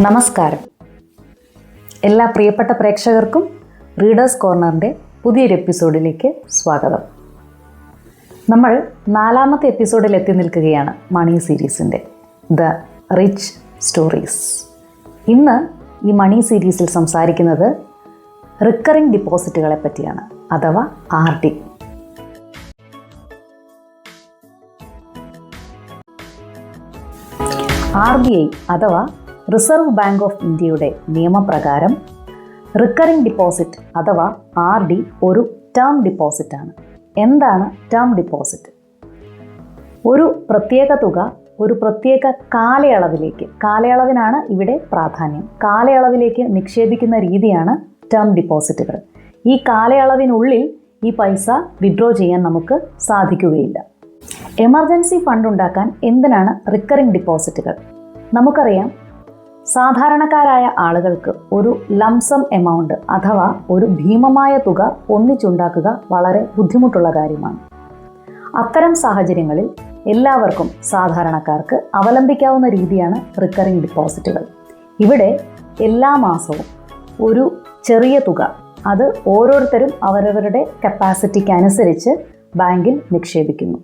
നമസ്കാരം. എല്ലാ പ്രിയപ്പെട്ട പ്രേക്ഷകർക്കും റീഡേഴ്സ് കോർണറിന്റെ പുതിയൊരു എപ്പിസോഡിലേക്ക് സ്വാഗതം. നമ്മൾ നാലാമത്തെ എപ്പിസോഡിൽ എത്തി നിൽക്കുകയാണ് മണി സീരീസിന്റെ ദ റിച്ച് സ്റ്റോറീസ് ഇന്ന് ഈ മണി സീരീസിൽ സംസാരിക്കുന്നത് റിക്കറിംഗ് ഡിപ്പോസിറ്റുകളെ പറ്റിയാണ് അഥവാ R D R B I അഥവാ റിസർവ് ബാങ്ക് ഓഫ് ഇന്ത്യയുടെ നിയമപ്രകാരം റിക്കറിംഗ് ഡിപ്പോസിറ്റ് അഥവാ ആർ ഡി ഒരു ടേം ഡിപ്പോസിറ്റ് ആണ് എന്താണ് ടേം ഡിപ്പോസിറ്റ്? ഒരു പ്രത്യേക തുക ഒരു പ്രത്യേക കാലയളവിലേക്ക് കാലയളവിനാണ് ഇവിടെ പ്രാധാന്യം. കാലയളവിലേക്ക് നിക്ഷേപിക്കുന്ന രീതിയാണ് ടേം ഡിപ്പോസിറ്റുകൾ. ഈ കാലയളവിനുള്ളിൽ ഈ പൈസ വിഡ്രോ ചെയ്യാൻ നമുക്ക് സാധിക്കുകയില്ല. എമർജൻസി ഫണ്ട് ഉണ്ടാക്കാൻ എന്തിനാണ് റിക്കറിംഗ് ഡിപ്പോസിറ്റുകൾ? നമുക്കറിയാം സാധാരണക്കാരായ ആളുകൾക്ക് ഒരു ലംസം എമൗണ്ട് അഥവാ ഒരു ഭീമമായ തുക ഒന്നിച്ചുണ്ടാക്കുക വളരെ ബുദ്ധിമുട്ടുള്ള കാര്യമാണ്. അത്തരം സാഹചര്യങ്ങളിൽ എല്ലാവർക്കും സാധാരണക്കാർക്ക് അവലംബിക്കാവുന്ന രീതിയാണ് റിക്കറിംഗ് ഡിപ്പോസിറ്റുകൾ ഇവിടെ എല്ലാ മാസവും ഒരു ചെറിയ തുക അത് ഓരോരുത്തരും അവരവരുടെ കപ്പാസിറ്റിക്കനുസരിച്ച് ബാങ്കിൽ നിക്ഷേപിക്കുന്നു.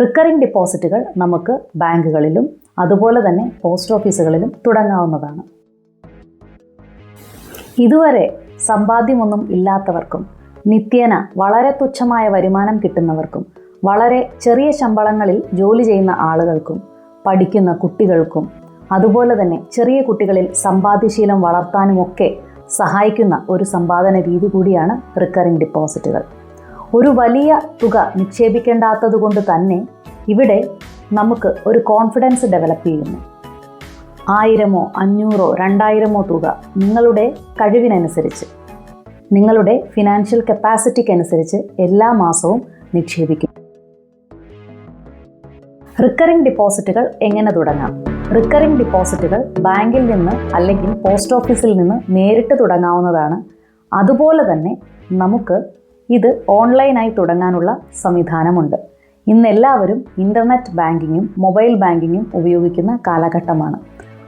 റിക്കറിംഗ് ഡിപ്പോസിറ്റുകൾ നമുക്ക് ബാങ്കുകളിലും അതുപോലെ തന്നെ പോസ്റ്റ് ഓഫീസുകളിലും തുടങ്ങാവുന്നതാണ്. ഇതുവരെ സമ്പാദ്യമൊന്നും ഇല്ലാത്തവർക്കും നിത്യേന വളരെ തുച്ഛമായ വരുമാനം കിട്ടുന്നവർക്കും വളരെ ചെറിയ ശമ്പളങ്ങളിൽ ജോലി ചെയ്യുന്ന ആളുകൾക്കും പഠിക്കുന്ന കുട്ടികൾക്കും അതുപോലെ തന്നെ ചെറിയ കുട്ടികളിൽ സമ്പാദ്യശീലം വളർത്താനുമൊക്കെ സഹായിക്കുന്ന ഒരു സമ്പാദന രീതി കൂടിയാണ് റിക്കറിംഗ് ഡിപ്പോസിറ്റുകൾ ഒരു വലിയ തുക നിക്ഷേപിക്കേണ്ടാത്തതുകൊണ്ട് തന്നെ ഇവിടെ നമുക്ക് ഒരു കോൺഫിഡൻസ് ഡെവലപ്പ് ചെയ്യുന്നു. ആയിരമോ അഞ്ഞൂറോ രണ്ടായിരമോ തുക നിങ്ങളുടെ കഴിവിനനുസരിച്ച് നിങ്ങളുടെ ഫിനാൻഷ്യൽ കപ്പാസിറ്റിക്ക് അനുസരിച്ച് എല്ലാ മാസവും നിക്ഷേപിക്കും റിക്കറിംഗ് ഡിപ്പോസിറ്റുകൾ എങ്ങനെ തുടങ്ങാം? റിക്കറിംഗ് ഡിപ്പോസിറ്റുകൾ ബാങ്കിൽ നിന്ന് അല്ലെങ്കിൽ പോസ്റ്റ് ഓഫീസിൽ നിന്ന് നേരിട്ട് തുടങ്ങാവുന്നതാണ്. അതുപോലെ തന്നെ നമുക്ക് ഇത് ഓൺലൈനായി തുടങ്ങാനുള്ള സംവിധാനമുണ്ട്. ഇന്ന് എല്ലാവരും ഇന്റർനെറ്റ് ബാങ്കിങ്ങും മൊബൈൽ ബാങ്കിങ്ങും ഉപയോഗിക്കുന്ന കാലഘട്ടമാണ്.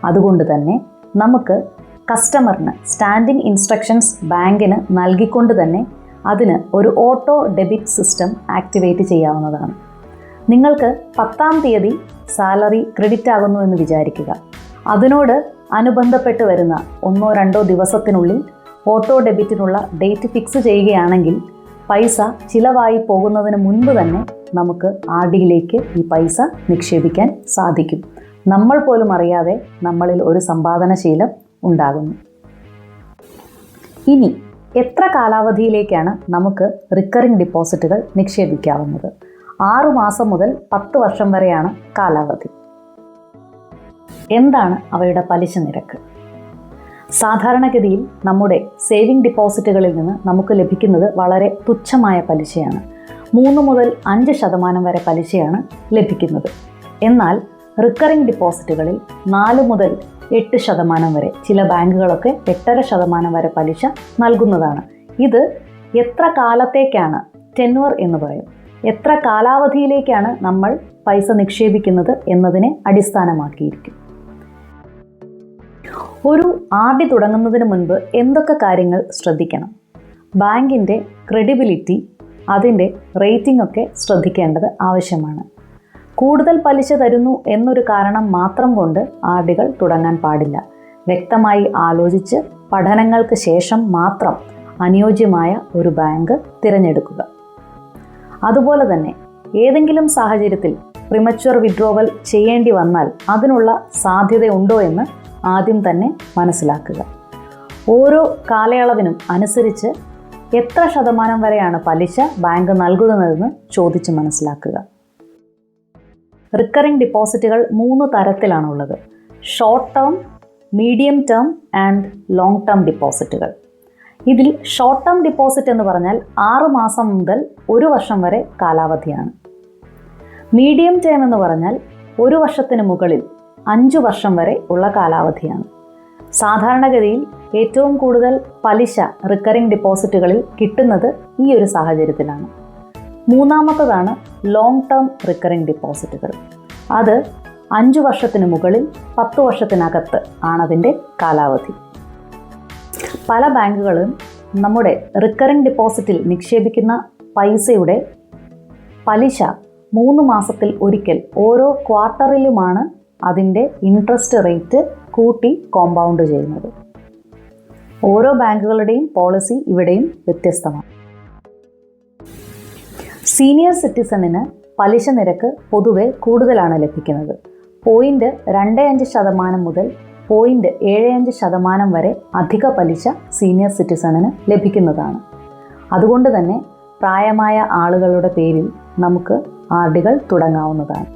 അതുകൊണ്ട് തന്നെ നമുക്ക് കസ്റ്റമറിന് സ്റ്റാൻഡിംഗ് ഇൻസ്ട്രക്ഷൻസ് ബാങ്കിന് നൽകിക്കൊണ്ട് തന്നെ അതിന് ഒരു ഓട്ടോ ഡെബിറ്റ് സിസ്റ്റം ആക്ടിവേറ്റ് ചെയ്യാവുന്നതാണ്. നിങ്ങൾക്ക് പത്താം തീയതി സാലറി ക്രെഡിറ്റ് ആകുന്നു എന്ന് വിചാരിക്കുക. അതിനോട് അനുബന്ധപ്പെട്ട് വരുന്ന ഒന്നോ രണ്ടോ ദിവസത്തിനുള്ളിൽ ഓട്ടോ ഡെബിറ്റിനുള്ള ഡേറ്റ് ഫിക്സ് ചെയ്യുകയാണെങ്കിൽ പൈസ ചിലവായി പോകുന്നതിന് മുൻപ് തന്നെ നമുക്ക് ആർ ഡിയിലേക്ക് ഈ പൈസ നിക്ഷേപിക്കാൻ സാധിക്കും. നമ്മൾ പോലും അറിയാതെ നമ്മളിൽ ഒരു സമ്പാദനശീലം ഉണ്ടാകുന്നു. ഇനി എത്ര കാലാവധിയിലേക്കാണ് നമുക്ക് റിക്കറിംഗ് ഡിപ്പോസിറ്റുകൾ നിക്ഷേപിക്കാവുന്നത്? ആറു മാസം മുതൽ പത്ത് വർഷം വരെയാണ് കാലാവധി. എന്താണ് അവയുടെ പലിശ നിരക്ക്? സാധാരണഗതിയിൽ നമ്മുടെ സേവിംഗ് ഡിപ്പോസിറ്റുകളിൽ നിന്ന് നമുക്ക് ലഭിക്കുന്നത് വളരെ തുച്ഛമായ പലിശയാണ്. മൂന്ന് മുതൽ അഞ്ച് ശതമാനം വരെ പലിശയാണ് ലഭിക്കുന്നത്. എന്നാൽ റിക്കറിംഗ് ഡിപ്പോസിറ്റുകളിൽ നാല് മുതൽ എട്ട് ശതമാനം വരെ ചില ബാങ്കുകളൊക്കെ എട്ടര ശതമാനം വരെ പലിശ നൽകുന്നതാണ്. ഇത് എത്ര കാലത്തേക്കാണ് ടെന്വർ എന്ന് പറയും. എത്ര കാലാവധിയിലേക്കാണ് നമ്മൾ പൈസ നിക്ഷേപിക്കുന്നത് എന്നതിനെ അടിസ്ഥാനമാക്കിയിരിക്കും. ഒരു ആർ ഡി തുടങ്ങുന്നതിന് മുൻപ് എന്തൊക്കെ കാര്യങ്ങൾ ശ്രദ്ധിക്കണം? ബാങ്കിന്റെ ക്രെഡിബിലിറ്റി അതിന്റെ റേറ്റിംഗ് ഒക്കെ ശ്രദ്ധിക്കേണ്ടത് ആവശ്യമാണ്. കൂടുതൽ പലിശ തരുന്നു എന്നൊരു കാരണം മാത്രം കൊണ്ട് ആർ ഡികൾ തുടങ്ങാൻ പാടില്ല. വ്യക്തമായി ആലോചിച്ച് പഠനങ്ങൾക്ക് ശേഷം മാത്രം അനുയോജ്യമായ ഒരു ബാങ്ക് തിരഞ്ഞെടുക്കുക. അതുപോലെ തന്നെ ഏതെങ്കിലും സാഹചര്യത്തിൽ പ്രിമച്വർ വിഡ്രോവൽ ചെയ്യേണ്ടി വന്നാൽ അതിനുള്ള സാധ്യതയുണ്ടോ എന്ന് ആദ്യം തന്നെ മനസ്സിലാക്കുക. ഓരോ കാലയളവിനും അനുസരിച്ച് എത്ര ശതമാനം വരെയാണ് പലിശ ബാങ്ക് നൽകുന്നതെന്ന് ചോദിച്ച് മനസ്സിലാക്കുക. റിക്കറിംഗ് ഡിപ്പോസിറ്റുകൾ മൂന്ന് തരത്തിലാണുള്ളത്. Short term medium term and long term ഡിപ്പോസിറ്റുകൾ. ഇതിൽ ഷോർട്ട് ടേം ഡിപ്പോസിറ്റ് എന്ന് പറഞ്ഞാൽ ആറ് മാസം മുതൽ ഒരു വർഷം വരെ കാലാവധിയാണ്. മീഡിയം ടേം എന്ന് പറഞ്ഞാൽ ഒരു വർഷത്തിന് മുകളിൽ അഞ്ച് വർഷം വരെ ഉള്ള കാലാവധിയാണ്. സാധാരണഗതിയിൽ ഏറ്റവും കൂടുതൽ പലിശ റിക്കറിംഗ് ഡിപ്പോസിറ്റുകളിൽ കിട്ടുന്നത് ഈ ഒരു സാഹചര്യത്തിലാണ്. മൂന്നാമത്തതാണ് ലോങ് ടേം റിക്കറിംഗ് ഡിപ്പോസിറ്റുകൾ അത് അഞ്ചു വർഷത്തിന് മുകളിൽ പത്ത് വർഷത്തിനകത്ത് ആണതിന്റെ കാലാവധി. പല ബാങ്കുകളും നമ്മുടെ റിക്കറിംഗ് ഡിപ്പോസിറ്റിൽ നിക്ഷേപിക്കുന്ന പൈസയുടെ പലിശ മൂന്ന് മാസത്തിൽ ഒരിക്കൽ ഓരോ ക്വാർട്ടറിലുമാണ് അതിന്റെ ഇൻട്രസ്റ്റ് റേറ്റ് കൂട്ടി കോമ്പൗണ്ട് ചെയ്യുന്നത്. ഓരോ ബാങ്കുകളുടെയും പോളിസി ഇവിടെയും വ്യത്യസ്തമാണ്. സീനിയർ സിറ്റിസണിന് പലിശ നിരക്ക് പൊതുവെ കൂടുതലാണ് ലഭിക്കുന്നത്. പോയിന്റ് രണ്ട് അഞ്ച് ശതമാനം മുതൽ പോയിന്റ് ഏഴ് അഞ്ച് ശതമാനം വരെ അധിക പലിശ സീനിയർ സിറ്റിസണിന് ലഭിക്കുന്നതാണ്. അതുകൊണ്ട് തന്നെ പ്രായമായ ആളുകളുടെ പേരിൽ നമുക്ക് ആർ തുടങ്ങാവുന്നതാണ്.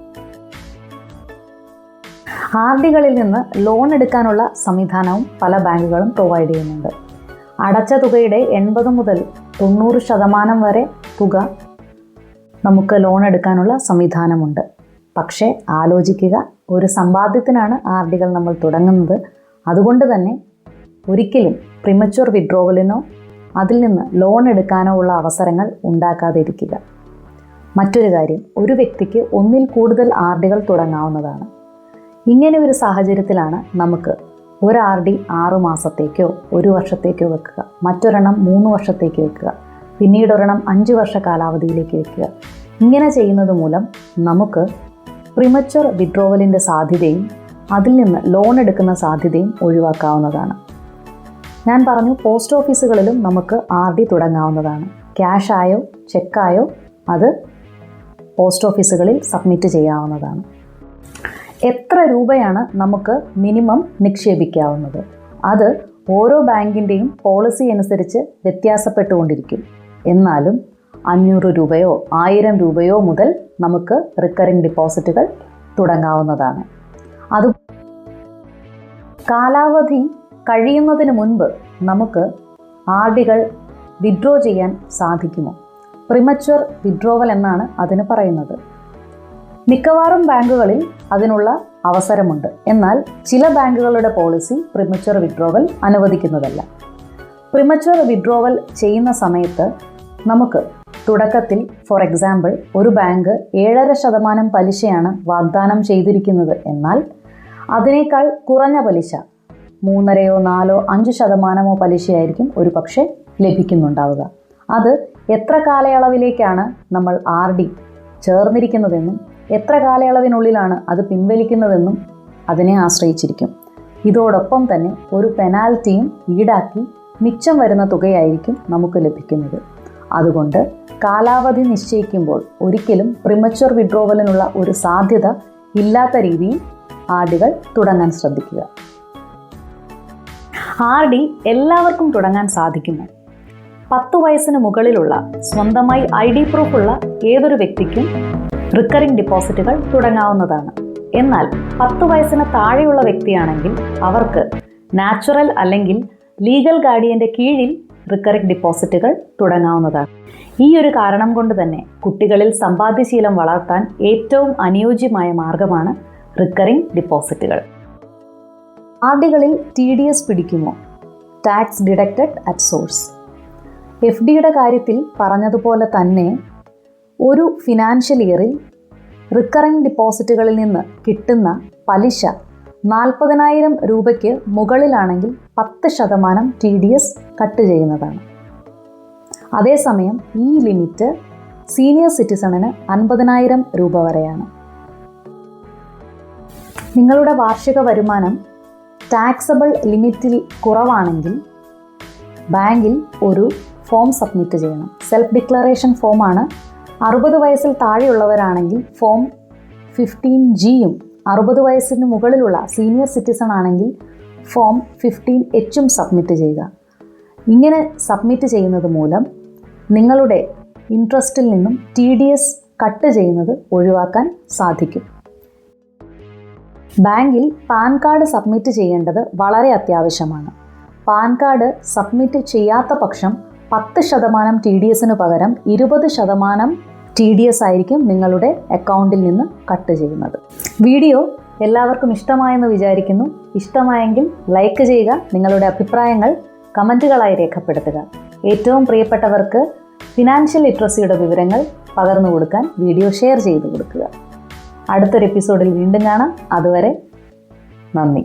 ആർ ഡികളിൽ നിന്ന് ലോൺ എടുക്കാനുള്ള സംവിധാനവും പല ബാങ്കുകളും പ്രൊവൈഡ് ചെയ്യുന്നുണ്ട്. അടച്ച തുകയുടെ എൺപത് മുതൽ തൊണ്ണൂറ് ശതമാനം വരെ തുക നമുക്ക് ലോൺ എടുക്കാനുള്ള സംവിധാനമുണ്ട്. പക്ഷേ ആലോചിക്കുക ഒരു സമ്പാദ്യത്തിനാണ് ആർ ഡികൾ നമ്മൾ തുടങ്ങുന്നത്. അതുകൊണ്ട് തന്നെ ഒരിക്കലും പ്രിമച്വർ വിഡ്രോവലിനോ അതിൽ നിന്ന് ലോൺ എടുക്കാനോ ഉള്ള അവസരങ്ങൾ ഉണ്ടാക്കാതിരിക്കുക. മറ്റൊരു കാര്യം ഒരു വ്യക്തിക്ക് ഒന്നിൽ കൂടുതൽ ആർ ഡികൾ തുടങ്ങാവുന്നതാണ്. ഇങ്ങനെ ഒരു സാഹചര്യത്തിലാണ് നമുക്ക് ഒരു ആർ ഡി ആറു മാസത്തേക്കോ ഒരു വർഷത്തേക്കോ വെക്കുക. മറ്റൊരെണ്ണം മൂന്ന് വർഷത്തേക്ക് വെക്കുക. പിന്നീട് ഒരെണ്ണം അഞ്ച് വർഷ കാലാവധിയിലേക്ക് വെക്കുക. ഇങ്ങനെ ചെയ്യുന്നത് മൂലം നമുക്ക് പ്രിമച്വർ വിഡ്രോവലിന്റെ സാധ്യതയും അതിൽ നിന്ന് ലോൺ എടുക്കുന്ന സാധ്യതയും ഒഴിവാക്കാവുന്നതാണ്. ഞാൻ പറഞ്ഞു പോസ്റ്റ് ഓഫീസുകളിലും നമുക്ക് ആർ ഡി തുടങ്ങാവുന്നതാണ് ക്യാഷായോ ചെക്കായോ അത് പോസ്റ്റ് ഓഫീസുകളിൽ സബ്മിറ്റ് ചെയ്യാവുന്നതാണ്. എത്ര രൂപയാണ് നമുക്ക് മിനിമം നിക്ഷേപിക്കാവുന്നത്? അത് ഓരോ ബാങ്കിന്റെയും പോളിസി അനുസരിച്ച് വ്യത്യാസപ്പെട്ടുകൊണ്ടിരിക്കും. എന്നാലും അഞ്ഞൂറ് രൂപയോ ആയിരം രൂപയോ മുതൽ നമുക്ക് റിക്കറിംഗ് ഡിപ്പോസിറ്റുകൾ തുടങ്ങാവുന്നതാണ്. അത് കാലാവധി കഴിയുന്നതിന് മുൻപ് നമുക്ക് ആർ ഡികൾ വിഡ്രോ ചെയ്യാൻ സാധിക്കുമോ? പ്രിമച്വർ വിഡ്രോവൽ എന്നാണ് അതിന് പറയുന്നത്. മിക്കവാറും ബാങ്കുകളിൽ അതിനുള്ള അവസരമുണ്ട്. എന്നാൽ ചില ബാങ്കുകളുടെ പോളിസി പ്രിമച്വർ വിഡ്രോവൽ അനുവദിക്കുന്നതല്ല. പ്രിമച്വർ വിഡ്രോവൽ ചെയ്യുന്ന സമയത്ത് നമുക്ക് തുടക്കത്തിൽ ഫോർ എക്സാമ്പിൾ ഒരു ബാങ്ക് ഏഴര ശതമാനം പലിശയാണ് വാഗ്ദാനം ചെയ്തിരിക്കുന്നത് എന്നാൽ അതിനേക്കാൾ കുറഞ്ഞ പലിശ മൂന്നരയോ നാലോ അഞ്ച് ശതമാനമോ പലിശയായിരിക്കും ഒരു പക്ഷേ ലഭിക്കുന്നുണ്ടാവുക. അത് എത്ര കാലയളവിലേക്കാണ് നമ്മൾ ആർ ഡി ചേർന്നിരിക്കുന്നതെന്നും എത്ര കാലയളവിനുള്ളിലാണ് അത് പിൻവലിക്കുന്നതെന്നും അതിനെ ആശ്രയിച്ചിരിക്കും. ഇതോടൊപ്പം തന്നെ ഒരു പെനാൽറ്റിയും ഈടാക്കി മിച്ചം വരുന്ന തുകയായിരിക്കും നമുക്ക് ലഭിക്കുന്നത്. അതുകൊണ്ട് കാലാവധി നിശ്ചയിക്കുമ്പോൾ ഒരിക്കലും പ്രിമച്വർ വിഡ്രോവലിനുള്ള ഒരു സാധ്യത ഇല്ലാത്ത രീതിയിൽ ആർഡികൾ തുടങ്ങാൻ ശ്രദ്ധിക്കുക. ആർ ഡി എല്ലാവർക്കും തുടങ്ങാൻ സാധിക്കുന്നു. പത്തു വയസ്സിന് മുകളിലുള്ള സ്വന്തമായി ഐ ഡി പ്രൂഫുള്ള ഏതൊരു വ്യക്തിക്കും റിക്കറിംഗ് ഡിപ്പോസിറ്റുകൾ തുടങ്ങാവുന്നതാണ്. എന്നാൽ പത്ത് വയസ്സിന് താഴെയുള്ള വ്യക്തിയാണെങ്കിൽ അവർക്ക് നാച്ചുറൽ അല്ലെങ്കിൽ ലീഗൽ ഗാർഡിയന്റെ കീഴിൽ റിക്കറിംഗ് ഡിപ്പോസിറ്റുകൾ തുടങ്ങാവുന്നതാണ്. ഈ ഒരു കാരണം കൊണ്ട് തന്നെ കുട്ടികളിൽ സമ്പാദ്യശീലം വളർത്താൻ ഏറ്റവും അനുയോജ്യമായ മാർഗമാണ് റിക്കറിംഗ് ഡിപ്പോസിറ്റുകൾ ആർഡികളിൽ T D S പിടിക്കുമോ? Tax deducted at source F ഡിയുടെ കാര്യത്തിൽ പറഞ്ഞതുപോലെ തന്നെ ഒരു ഫിനാൻഷ്യൽ ഇയറിൽ റിക്കറിംഗ് ഡിപ്പോസിറ്റുകളിൽ നിന്ന് കിട്ടുന്ന പലിശ നാൽപ്പതിനായിരം രൂപയ്ക്ക് മുകളിലാണെങ്കിൽ പത്ത് ശതമാനം ടി ഡി എസ് കട്ട് ചെയ്യുന്നതാണ്. അതേസമയം ഈ ലിമിറ്റ് സീനിയർ സിറ്റിസണിന് അൻപതിനായിരം രൂപ വരെയാണ്. നിങ്ങളുടെ വാർഷിക വരുമാനം ടാക്സബിൾ ലിമിറ്റിൽ കുറവാണെങ്കിൽ ബാങ്കിൽ ഒരു ഫോം സബ്മിറ്റ് ചെയ്യണം. സെൽഫ് ഡിക്ലറേഷൻ ഫോമാണ് അറുപത് വയസ്സിൽ താഴെയുള്ളവരാണെങ്കിൽ ഫോം ഫിഫ്റ്റീൻ ജിയും അറുപത് വയസ്സിന് മുകളിലുള്ള സീനിയർ സിറ്റിസൺ ആണെങ്കിൽ ഫോം ഫിഫ്റ്റീൻ എച്ചും സബ്മിറ്റ് ചെയ്യുക. ഇങ്ങനെ സബ്മിറ്റ് ചെയ്യുന്നത് മൂലം നിങ്ങളുടെ ഇൻട്രസ്റ്റിൽ നിന്നും ടി ഡി എസ് കട്ട് ചെയ്യുന്നത് ഒഴിവാക്കാൻ സാധിക്കും. ബാങ്കിൽ പാൻ കാർഡ് സബ്മിറ്റ് ചെയ്യേണ്ടത് വളരെ അത്യാവശ്യമാണ്. പാൻ കാർഡ് സബ്മിറ്റ് ചെയ്യാത്ത പക്ഷം പത്ത് ശതമാനം ടി ഡി എസിന് പകരം ഇരുപത് ശതമാനം ടി ഡി എസ് ആയിരിക്കും നിങ്ങളുടെ അക്കൗണ്ടിൽ നിന്ന് കട്ട് ചെയ്യുന്നത്. വീഡിയോ എല്ലാവർക്കും ഇഷ്ടമായെന്ന് വിചാരിക്കുന്നു. ഇഷ്ടമായെങ്കിൽ ലൈക്ക് ചെയ്യുക നിങ്ങളുടെ അഭിപ്രായങ്ങൾ കമന്റുകളായി രേഖപ്പെടുത്തുക. ഏറ്റവും പ്രിയപ്പെട്ടവർക്ക് ഫിനാൻഷ്യൽ ലിറ്ററസിയുടെ വിവരങ്ങൾ പകർന്നു കൊടുക്കാൻ വീഡിയോ ഷെയർ ചെയ്തു കൊടുക്കുക. അടുത്തൊരു എപ്പിസോഡിൽ വീണ്ടും കാണാം. അതുവരെ നന്ദി.